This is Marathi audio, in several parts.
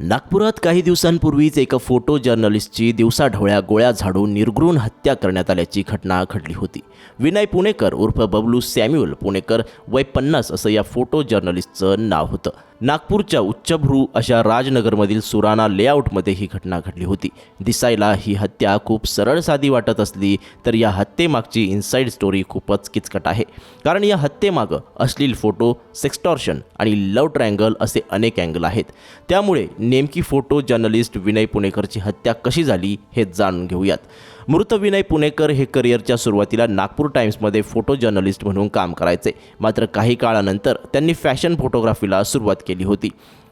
नागपुरात काही दिवसांपूर्वीच एका फोटो जर्नलिस्टची दिवसाढवळ्या गोळ्या झाडून निर्घृण हत्या करण्यात आल्याची घटना घडली होती. विनय पुणेकर उर्फ बबलू सॅम्युअल पुणेकर वय पन्नास असं या फोटो जर्नलिस्टचं नाव होतं. नागपूरच्या उच्चभ्रू अशा राजनगरमधील सुराणा लेआउटमध्ये ही घटना घडली होती. दिसायला ही हत्या खूप सरळ साधी वाटत असली तर या हत्येमागची इन्साईड स्टोरी खूपच किचकट आहे. कारण या हत्येमागं अश्लील फोटो सेक्स्टॉर्शन आणि लव ट्रँगल असे अनेक अँगल आहेत. त्यामुळे नेमकी फोटो जर्नलिस्ट विनय पुणेकरची हत्या कशी झाली हे जाणून घेऊयात. मृत विनय पुणेकर हे करिअरच्या सुरुवातीला नागपूर टाइम्समध्ये फोटो जर्नलिस्ट म्हणून काम करायचे. मात्र काही काळानंतर त्यांनी फॅशन फोटोग्राफीला सुरुवात केली होती.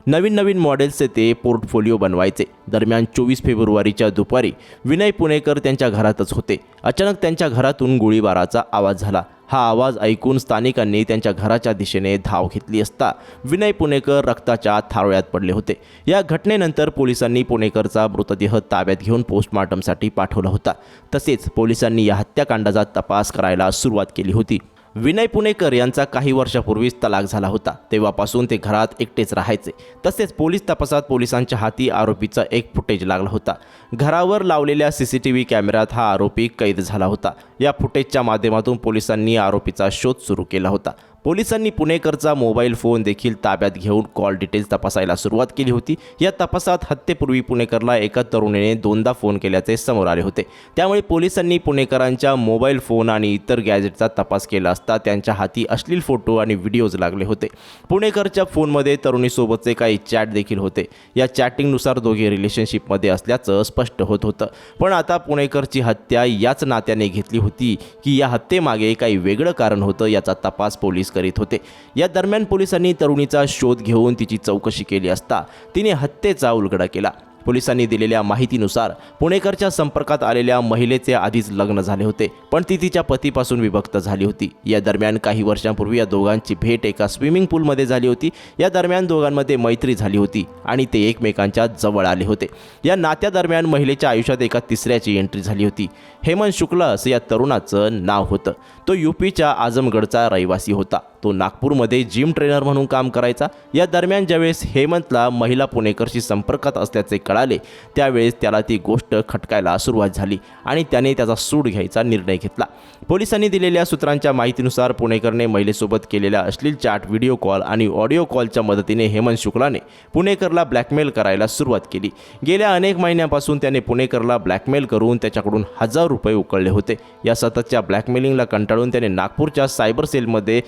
नवीन नवीन मॉडेल्सचे ते पोर्टफोलिओ बनवायचे. दरम्यान चोवीस फेब्रुवारीच्या दुपारी विनय पुणेकर त्यांच्या घरातच होते. अचानक त्यांच्या घरातून गोळीबाराचा आवाज झाला. हा आवाज ऐकून स्थानिकांनी त्यांच्या घराच्या दिशेने धाव घेतली असता विनय पुणेकर रक्ताच्या थारोळ्यात पडले होते. या घटनेनंतर पोलिसांनी पुणेकरचा मृतदेह ताब्यात घेऊन पोस्टमॉर्टमसाठी पाठवला होता. तसेच पोलिसांनी या हत्याकांडाचा तपास करायला सुरुवात केली होती. विनय पुणेकर यांचा काही वर्षापूर्वीच तलाक झाला होता. तेव्हापासून ते घरात एकटेच राहायचे. तसेच पोलीस तपासात पोलिसांच्या हाती आरोपीचा एक फुटेज लागला होता. घरावर लावलेल्या सी सी टी व्ही कॅमेऱ्यात हा आरोपी कैद झाला होता. या फुटेजच्या माध्यमातून पोलिसांनी आरोपीचा शोध सुरू केला होता. पोलिसांनी पुणेकरचा मोबाईल फोन देखील ताब्यात घेऊन कॉल डिटेल्स तपासायला सुरुवात केली होती. या तपासात हत्येपूर्वी पुणेकरला एका तरुणीने दोनदा फोन केल्याचे समोर आले होते. त्यामुळे पोलिसांनी पुणेकरांच्या मोबाईल फोन आणि इतर गॅजेटचा तपास केला असता त्यांच्या हाती अश्लील फोटो आणि व्हिडिओज लागले होते. पुणेकरच्या फोनमध्ये तरुणीसोबतचे काही चॅट देखील होते. या चॅटिंगनुसार दोघे रिलेशनशिपमध्ये असल्याचं स्पष्ट होत होतं. पण आता पुणेकरची हत्या याच नात्याने घेतली होती की या हत्येमागे काही वेगळं कारण होतं याचा तपास पोलीस करीत होते. या दरम्यान पोलिसांनी तरुणीचा शोध घेऊन तिची चौकशी केली असता तिने हत्येचा उलगडा केला. पोलिसांनी दिलेल्या माहितीनुसार पुणेकरच्या संपर्कात आलेल्या महिलेचे आधीच लग्न झाले होते पण ती तिच्या पतीपासून विभक्त झाली होती. या दरम्यान काही वर्षांपूर्वी या दोघांची भेट एका स्विमिंग पूलमध्ये झाली होती. या दरम्यान दोघांमध्ये मैत्री झाली होती आणि ते एकमेकांच्या जवळ आले होते. या नात्यादरम्यान महिलेच्या आयुष्यात एका तिसऱ्याची एंट्री झाली होती. हेमंत शुक्ल असं या तरुणाचं नाव होतं. तो युपीच्या आजमगडचा रहिवासी होता. तो नागपूरमध्ये जिम ट्रेनर म्हणून काम करायचा. या दरम्यान ज्यावेळेस हेमंतला महिला पुणेकरशी संपर्कात असल्याचे कळाले त्यावेळेस त्याला ती गोष्ट खटकायला सुरुवात झाली आणि त्याने त्याचा सूड घ्यायचा निर्णय घेतला. पोलिसांनी दिलेल्या सूत्रांच्या माहितीनुसार पुणेकरने महिलेसोबत केलेल्या अश्लील चॅट व्हिडिओ कॉल आणि ऑडिओ कॉलच्या मदतीने हेमंत शुक्लाने पुणेकरला ब्लॅकमेल करायला सुरुवात केली. गेल्या अनेक महिन्यापासून त्याने पुणेकरला ब्लॅकमेल करून त्याच्याकडून हजार रुपये उकळले होते. या सततच्या ब्लॅकमेलिंगला कंटाळून त्याने नागपूरच्या सायबर सेलमध्ये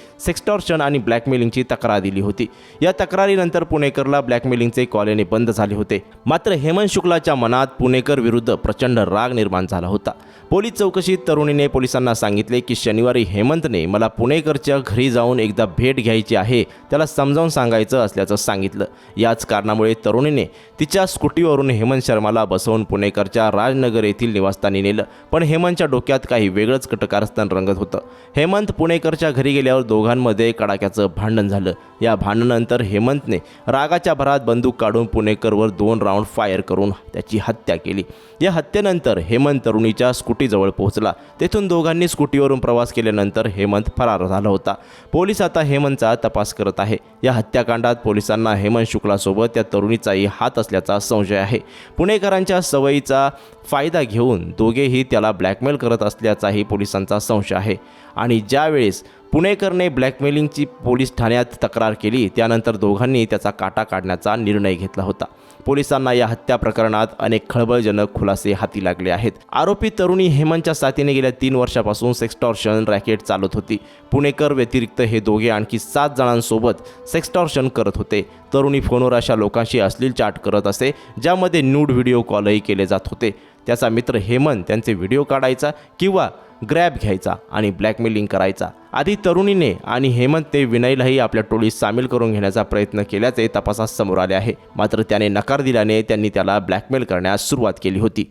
सेक्स्टॉर्शन आणि ब्लॅकमेलिंगची तक्रार दिली होती. या तक्रारीनंतर पुणेकरला ब्लॅकमेलिंगचे कॉल येणे बंद झाले होते. मात्र हेमंत शुक्लाच्या मनात पुणेकर विरुद्ध प्रचंड राग निर्माण झाला होता. पोलीस चौकशीत तरुणीने पोलिसांना सांगितले की शनिवारी हेमंतने मला पुणेकरच्या घरी जाऊन एकदा भेट घ्यायची आहे त्याला समजावून सांगायचं असल्याचं सांगितलं. याच कारणामुळे तरुणीने तिच्या स्कूटीवरून हेमंत शर्माला बसवून पुणेकरच्या राजनगर येथील निवासस्थानी नेलं. पण हेमंतच्या डोक्यात काही वेगळंच कटकारस्थान रंगत होतं. हेमंत पुणेकरच्या घरी गेल्यावर दोघांमध्ये कडाक्याचं भांडण झालं. या भांडणानंतर हेमंतने रागाच्या भरात बंदूक काढून पुणेकरवर दोन राऊंड फायर करून त्याची हत्या केली. या हत्येनंतर हेमंत तरुणीच्या स्कूटीजवळ पोहोचला. तेथून दोघांनी स्कूटीवरून प्रवास केल्यानंतर हेमंत फरार झाला होता. पोलीस आता हेमंतचा तपास करत आहे. या हत्याकांडात पोलिसांना हेमंत शुक्लासोबत त्या तरुणीचाही हात असल्याचा संशय आहे. पुणेकरांच्या सवयीचा फायदा घेऊन दोघेही त्याला ब्लॅकमेल करत असल्याचाही पोलिसांचा संशय आहे. आणि ज्यावेळेस पुणेकरने ब्लॅकमेलिंगची पोलीस ठाण्यात तक्रार केली. त्यानंतर दोघांनी त्याचा काटा काढण्याचा निर्णय घेतला होता. पोलिसांना या हत्या प्रकरणात अनेक खळबळजनक खुलासे हाती लागले आहेत. आरोपी तरुणी हेमंतच्या साथीने गेल्या तीन वर्षापासून सेक्स्टॉर्शन रॅकेट चालत होती. पुणेकर व्यतिरिक्त हे दोघे आणखी सात जणांसोबत सेक्स्टॉर्शन करत होते. तरुणी फोनवर अशा लोकांशी अश्लील चाट करत असे ज्यामध्ये न्यूड व्हिडिओ कॉलही केले जात होते. त्याचा मित्र हेमंत त्यांचे व्हिडिओ काढायचा किंवा ग्रॅब घ्यायचा आणि ब्लॅकमेलिंग करायचा. आधी तरुणीने आणि हेमंतने विनयलाही आपल्या टोळीत सामील करून घेण्याचा प्रयत्न केल्याचे तपासात समोर आले आहे. मात्र त्याने नकार दिल्याने त्यांनी त्याला ब्लॅकमेल करण्यास सुरुवात केली होती.